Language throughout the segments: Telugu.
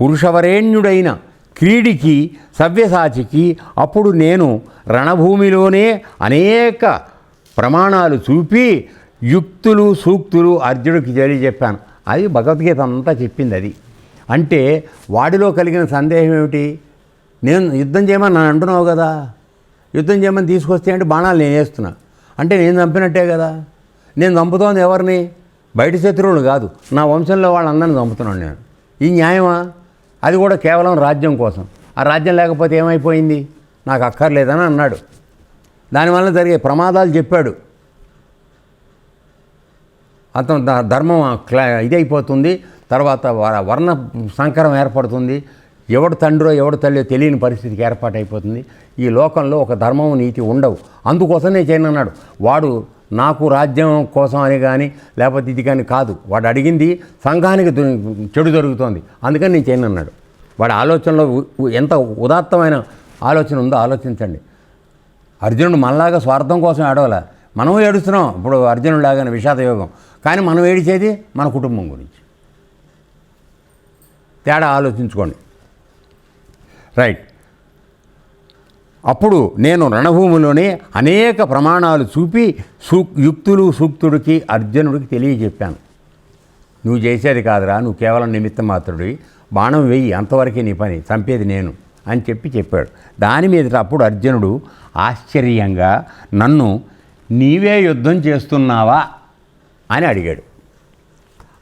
పురుషవరేణ్యుడైన క్రీడికి సవ్యసాచికి అప్పుడు నేను రణభూమిలోనే అనేక ప్రమాణాలు చూపి యుక్తులు సూక్తులు అర్జునుడికి తెలియజెప్పాను. అది భగవద్గీత అంతా చెప్పింది అది. అంటే వాడిలో కలిగిన సందేహం ఏమిటి? నేను యుద్ధం చేయమని నన్ను అంటున్నావు కదా. యుద్ధం చేయమని తీసుకొస్తే అంటే బాణాలు నేను వేస్తున్నా. అంటే నేను చంపినట్టే కదా. నేను చంపుతోంది ఎవరిని? బయట శత్రువులు కాదు. నా వంశంలో వాళ్ళందరిని చంపుతున్నాను నేను. ఈ న్యాయమా? అది కూడా కేవలం రాజ్యం కోసం. ఆ రాజ్యం లేకపోతే ఏమైపోయింది? నాకు అక్కర్లేదని అన్నాడు. దానివల్ల జరిగే ప్రమాదాలు చెప్పాడు. అతను ధర్మం క్లా ఇదైపోతుంది. తర్వాత వ- వర్ణ సంకరం ఏర్పడుతుంది. ఎవడు తండ్రో ఎవడు తల్లియో తెలియని పరిస్థితికి ఏర్పాటైపోతుంది. ఈ లోకంలో ఒక ధర్మం నీతి ఉండవు. అందుకోసం నేను చేయను అన్నాడు వాడు నాకు రాజ్యం కోసం అని కానీ లేకపోతే ఇది కానీ కాదు. వాడు అడిగింది సంఘానికి చెడు జరుగుతోంది. అందుకని నేను చేయను అన్నాడు. వాడి ఆలోచనలో ఎంత ఉదాత్తమైన ఆలోచన ఉందో ఆలోచించండి. అర్జునుడు మనలాగా స్వార్థం కోసం ఏడవలే? మనం ఏడుస్తున్నాం. ఇప్పుడు అర్జునుడు లాగానే విషాద యోగం కానీ మనం ఏడిచేది మన కుటుంబం గురించి. తేడా ఆలోచించుకోండి. రైట్. అప్పుడు నేను రణభూమిలోనే అనేక ప్రమాణాలు చూపి సూ యుక్తులు సూక్తుడికి అర్జునుడికి తెలియజెప్పాను. నువ్వు చేసేది కాదురా నువ్వు కేవలం నిమిత్త మాత్రుడివి బాణం వెయ్యి అంతవరకే నీ పని చంపేది నేను అని చెప్పి చెప్పాడు. దాని మీద అప్పుడు అర్జునుడు ఆశ్చర్యంగా నన్ను నీవే యుద్ధం చేస్తున్నావా అని అడిగాడు.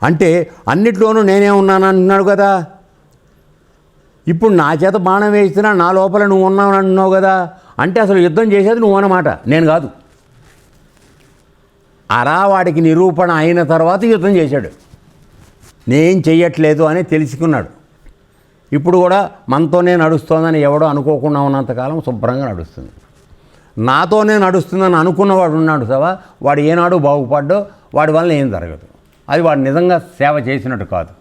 అంటే అన్నిట్లోనూ నేనే ఉన్నాను అంటున్నాడు కదా? ఇప్పుడు నా చేత బాణం వేస్తున్నా నా లోపల నువ్వు ఉన్నావు అంటున్నావు కదా అంటే అసలు యుద్ధం చేసేది నువ్వు అన్నమాట. నేను కాదు. అలా వాడికి నిరూపణ అయిన తర్వాత యుద్ధం చేశాడు. నేను చెయ్యట్లేదు అని తెలుసుకున్నాడు. ఇప్పుడు కూడా మనతోనే నడుస్తోందని ఎవడో అనుకోకుండా ఉన్నంతకాలం శుభ్రంగా నడుస్తుంది. నాతోనే నడుస్తుందని అనుకున్నవాడు ఉన్నాడు సవా వాడు ఏనాడు బాగుపడ్డో వాడి వల్ల ఏం జరగదు. అది వాడు నిజంగా సేవ చేసినట్టు కాదు.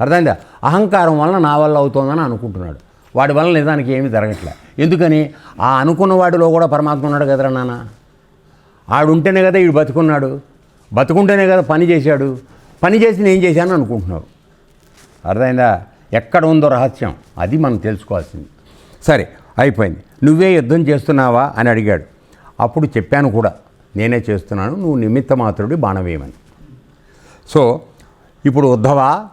అర్థమైందా? అహంకారం వలన నా వల్ల అవుతోందని అనుకుంటున్నాడు. వాడి వల్ల నిజానికి ఏమీ జరగట్లే. ఎందుకని? ఆ అనుకున్న వాడిలో కూడా పరమాత్మ ఉన్నాడు కదరా నాన్న? ఆడుంటేనే కదా వీడు బతుకున్నాడు. బతుకుంటేనే కదా పని చేశాడు. పని చేసి నేను చేశాను అనుకుంటున్నావు. అర్థమైందా? ఎక్కడ ఉందో రహస్యం. అది మనం తెలుసుకోవాల్సింది. సరే అయిపోయింది. నువ్వే యుద్ధం చేస్తున్నావా అని అడిగాడు. అప్పుడు చెప్పాను కూడా నేనే చేస్తున్నాను నువ్వు నిమిత్త మాత్రుడి బాణవేయమని. సో ఇప్పుడు ఉద్ధవా?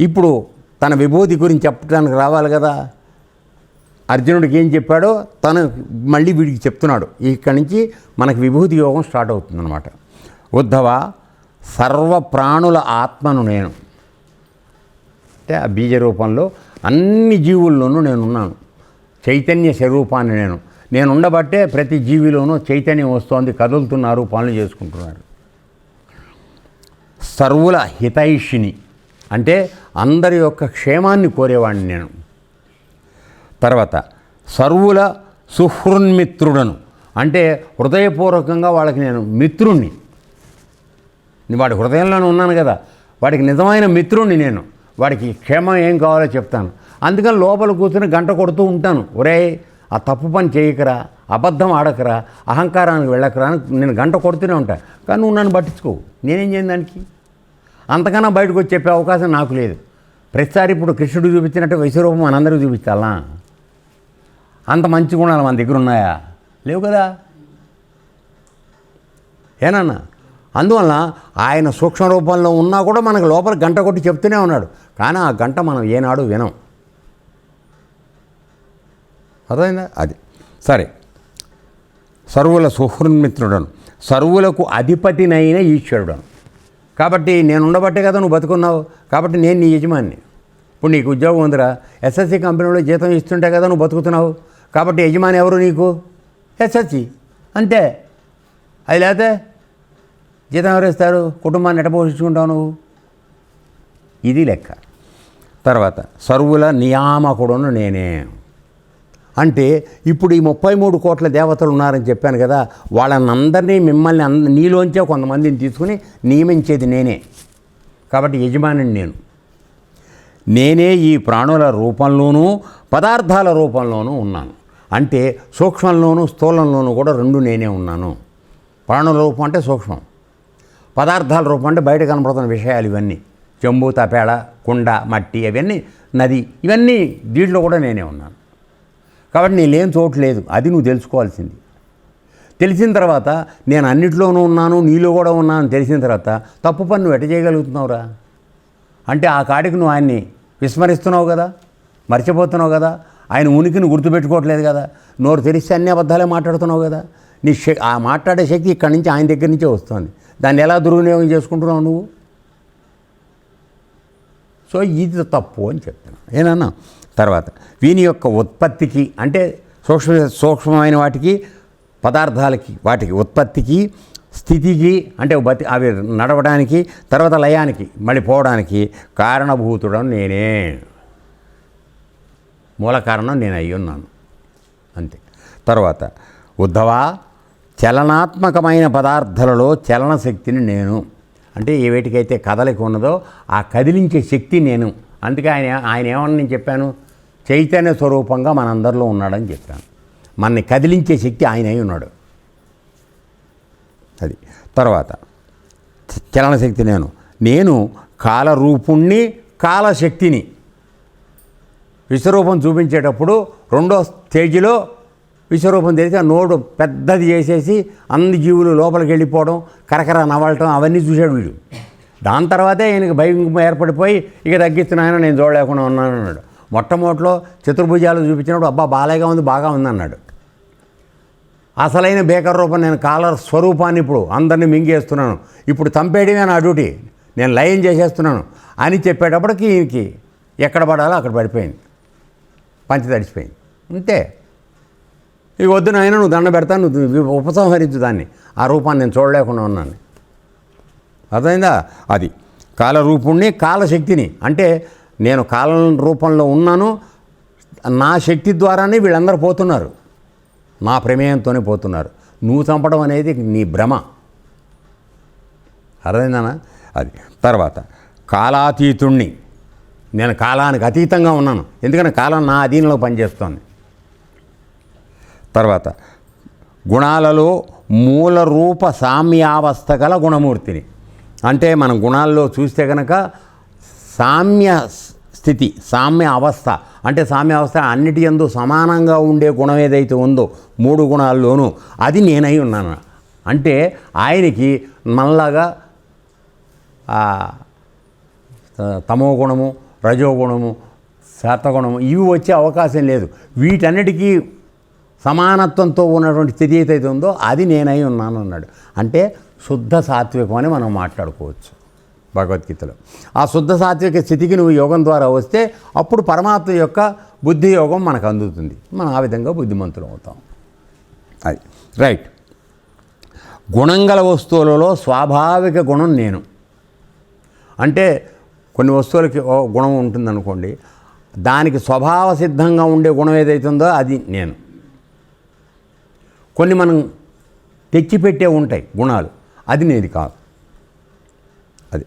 ఇప్పుడు తన విభూతి గురించి చెప్పడానికి రావాలి కదా. అర్జునుడికి ఏం చెప్పాడో తను మళ్ళీ వీడికి చెప్తున్నాడు. ఇక్కడి నుంచి మనకు విభూతి యోగం స్టార్ట్ అవుతుందన్నమాట. ఉద్ధవ సర్వ ప్రాణుల ఆత్మను నేను. అంటే ఆ బీజ రూపంలో అన్ని జీవుల్లోనూ నేనున్నాను. చైతన్య స్వరూపాన్ని నేను. నేను ఉండబట్టే ప్రతి జీవిలోనూ చైతన్యం వస్తోంది కదులుతున్నారు పనులు చేసుకుంటున్నారు. సర్వుల హితైషిని. అంటే అందరి యొక్క క్షేమాన్ని కోరేవాడిని నేను. తర్వాత సర్వుల సుహృన్మిత్రుడను. అంటే హృదయపూర్వకంగా వాళ్ళకి నేను మిత్రుణ్ణి. వాడి హృదయంలోనే ఉన్నాను కదా. వాడికి నిజమైన మిత్రుణ్ణి నేను. వాడికి క్షేమం ఏం కావాలో చెప్తాను. అందుకని లోపల కూర్చుని గంట కొడుతూ ఉంటాను. ఒరే ఆ తప్పు పని చేయకరా అబద్ధం ఆడకరా అహంకారానికి వెళ్ళకరా అని నేను గంట కొడుతూనే ఉంటాను కానీ నువ్వు నన్ను పట్టించుకోవు. నేనేం చేయను దానికి? అంతకన్నా బయటకు వచ్చి చెప్పే అవకాశం నాకు లేదు. ప్రతిసారి ఇప్పుడు కృష్ణుడు చూపించినట్టు విశ్వరూపం మనందరికీ చూపించాలా? అంత మంచి గుణాలు మన దగ్గర ఉన్నాయా? లేవు కదా? ఏనన్నా అందువలన ఆయన సూక్ష్మ రూపంలో ఉన్నా కూడా మనకు లోపల గంట కొట్టి చెప్తూనే ఉన్నాడు. కానీ ఆ గంట మనం ఏనాడు వినం. అర్థమైందా? అది. సరే. సర్వుల సుహృన్మిత్రుడను. సర్వులకు అధిపతినైన ఈశ్వరుడను. కాబట్టి నేను ఉండబట్టే కదా నువ్వు బతుకున్నావు. కాబట్టి నేను నీ యజమాని ఇప్పుడు నీకు ఉద్యోగం ఉందిరా. ఎస్ఎస్సి కంపెనీలో జీతం ఇస్తుంటే కదా నువ్వు బతుకుతున్నావు. కాబట్టి యజమాని ఎవరు నీకు? ఎస్ఎస్సి అంతే. అది లేకపోతే జీతం ఎవరు ఇస్తారు? కుటుంబాన్ని ఎట పోషించుకుంటావు నువ్వు? ఇది లెక్క. తర్వాత సర్వుల నియామకుడును నేనే. అంటే ఇప్పుడు ఈ ముప్పై మూడు కోట్ల దేవతలు ఉన్నారని చెప్పాను కదా వాళ్ళనందరినీ మిమ్మల్ని అంద నీలోంచే కొంతమందిని తీసుకుని నియమించేది నేనే. కాబట్టి యజమానిని నేను. నేనే ఈ ప్రాణుల రూపంలోనూ పదార్థాల రూపంలోనూ ఉన్నాను. అంటే సూక్ష్మంలోనూ స్థూలంలోనూ కూడా రెండు నేనే ఉన్నాను. ప్రాణుల రూపం అంటే సూక్ష్మం. పదార్థాల రూపం అంటే బయట కనపడుతున్న విషయాలు ఇవన్నీ. చెంబు తపేడ కుండ మట్టి అవన్నీ నది ఇవన్నీ దీంట్లో కూడా నేనే ఉన్నాను. కాబట్టి నేనేం చోట్లేదు అది నువ్వు తెలుసుకోవాల్సింది. తెలిసిన తర్వాత నేను అన్నిట్లోనూ ఉన్నాను నీలో కూడా ఉన్నాను తెలిసిన తర్వాత తప్పు పని నువ్వు ఎట చేయగలుగుతున్నావురా? అంటే ఆ కాడికి నువ్వు ఆయన్ని విస్మరిస్తున్నావు కదా? మర్చిపోతున్నావు కదా? ఆయన ఉనికిని గుర్తుపెట్టుకోవట్లేదు కదా? నోరు తెలిస్తే అన్ని అబద్ధాలే మాట్లాడుతున్నావు కదా? నీ ఆ మాట్లాడే శక్తి ఇక్కడి నుంచి ఆయన దగ్గర నుంచే వస్తుంది. దాన్ని ఎలా దుర్వినియోగం చేసుకుంటున్నావు నువ్వు? సో ఇది తప్పు అని చెప్తున్నాను ఏనన్నా? తర్వాత వీని యొక్క ఉత్పత్తికి అంటే సూక్ష్మ సూక్ష్మమైన వాటికి పదార్థాలకి వాటికి ఉత్పత్తికి స్థితికి అంటే బతి అవి నడవడానికి తర్వాత లయానికి మళ్ళీ పోవడానికి కారణభూతుడం నేనే. మూల కారణం నేను అయి ఉన్నాను. అంతే. తర్వాత ఉద్ధవా చలనాత్మకమైన పదార్థాలలో చలన శక్తిని నేను. అంటే ఏ వేటికైతే కదలిక ఉన్నదో ఆ కదిలించే శక్తి నేను. అందుకే ఆయన ఆయన ఏమన్నా నేను చెప్పాను? చైతన్య స్వరూపంగా మనందరిలో ఉన్నాడని చెప్పాను. మనని కదిలించే శక్తి ఆయన అయి ఉన్నాడు. అది. తర్వాత చలన శక్తి నేను. నేను కాలరూపుణ్ణి కాలశక్తిని. విశ్వరూపం చూపించేటప్పుడు రెండో స్టేజిలో విశ్వరూపం తెలిసి ఆ నోడు పెద్దది చేసేసి అన్ని జీవులు లోపలికి వెళ్ళిపోవడం కరకర నవ్వటం అవన్నీ చూశాడు వీడు. దాని తర్వాతే ఆయనకు భయం ఏర్పడిపోయి ఇక తగ్గిస్తున్నాయని నేను చూడలేకుండా ఉన్నాను అన్నాడు మొట్టమొదటిలో చతుర్భుజాలు చూపించినప్పుడు అబ్బా బాలేగా ఉంది బాగా ఉందన్నాడు అసలైన బేకర్ రూపం నేను కాలర్ స్వరూపాన్ని ఇప్పుడు అందరినీ మింగేస్తున్నాను. ఇప్పుడు చంపేయడమే నా డ్యూటీ. నేను లయం చేసేస్తున్నాను అని చెప్పేటప్పటికి ఈయనకి ఎక్కడ పడాలో అక్కడ పడిపోయింది. పంచి తడిచిపోయింది. అంతే. ఇక వద్దు నాయన నువ్వు దండ పెడతాను నువ్వు ఉపసంహరించు దాన్ని. ఆ రూపాన్ని నేను చూడలేకుండా ఉన్నాను. అర్థమైందా? అది కాలరూపుణ్ణి కాలశక్తిని. అంటే నేను కాలం రూపంలో ఉన్నాను నా శక్తి ద్వారానే వీళ్ళందరూ పోతున్నారు. నా ప్రమేయంతోనే పోతున్నారు. నువ్వు చంపడం అనేది నీ భ్రమ. అర్థమైందనా అది. తర్వాత కాలాతీతుణ్ణి. నేను కాలానికి అతీతంగా ఉన్నాను. ఎందుకంటే కాలం నా అధీనంలో పనిచేస్తోంది. తర్వాత గుణాలలో మూల రూప సామ్యావస్థ గల గుణమూర్తిని. అంటే మన గుణాల్లో చూస్తే కనుక సామ్య స్థితి సామ్య అవస్థ. అంటే సామ్య అవస్థ అన్నిటి ఎందు సమానంగా ఉండే గుణం ఏదైతే ఉందో మూడు గుణాల్లోనూ అది నేనై ఉన్నాను. అంటే ఆయనకి మనలాగా తమో గుణము రజోగుణము శాతగుణము ఇవి వచ్చే అవకాశం లేదు. వీటన్నిటికీ సమానత్వంతో ఉన్నటువంటి స్థితి ఏదైతే ఉందో అది నేనై ఉన్నాను అన్నాడు అంటే శుద్ధ సాత్వికం అని మనం మాట్లాడుకోవచ్చు. భగవద్గీతలో. ఆ శుద్ధ సాత్విక స్థితికి నువ్వు యోగం ద్వారా వస్తే అప్పుడు పరమాత్మ యొక్క బుద్ధి యోగం మనకు అందుతుంది. మనం ఆ విధంగా బుద్ధిమంతులు అవుతాం. అది. రైట్. గుణంగల వస్తువులలో స్వాభావిక గుణం నేను. అంటే కొన్ని వస్తువులకి ఓ గుణం ఉంటుందనుకోండి దానికి స్వభావ సిద్ధంగా ఉండే గుణం ఏదైతే ఉందో అది నేను. కొన్ని మనం తెచ్చిపెట్టే ఉంటాయి గుణాలు అది నేది కాదు. అది.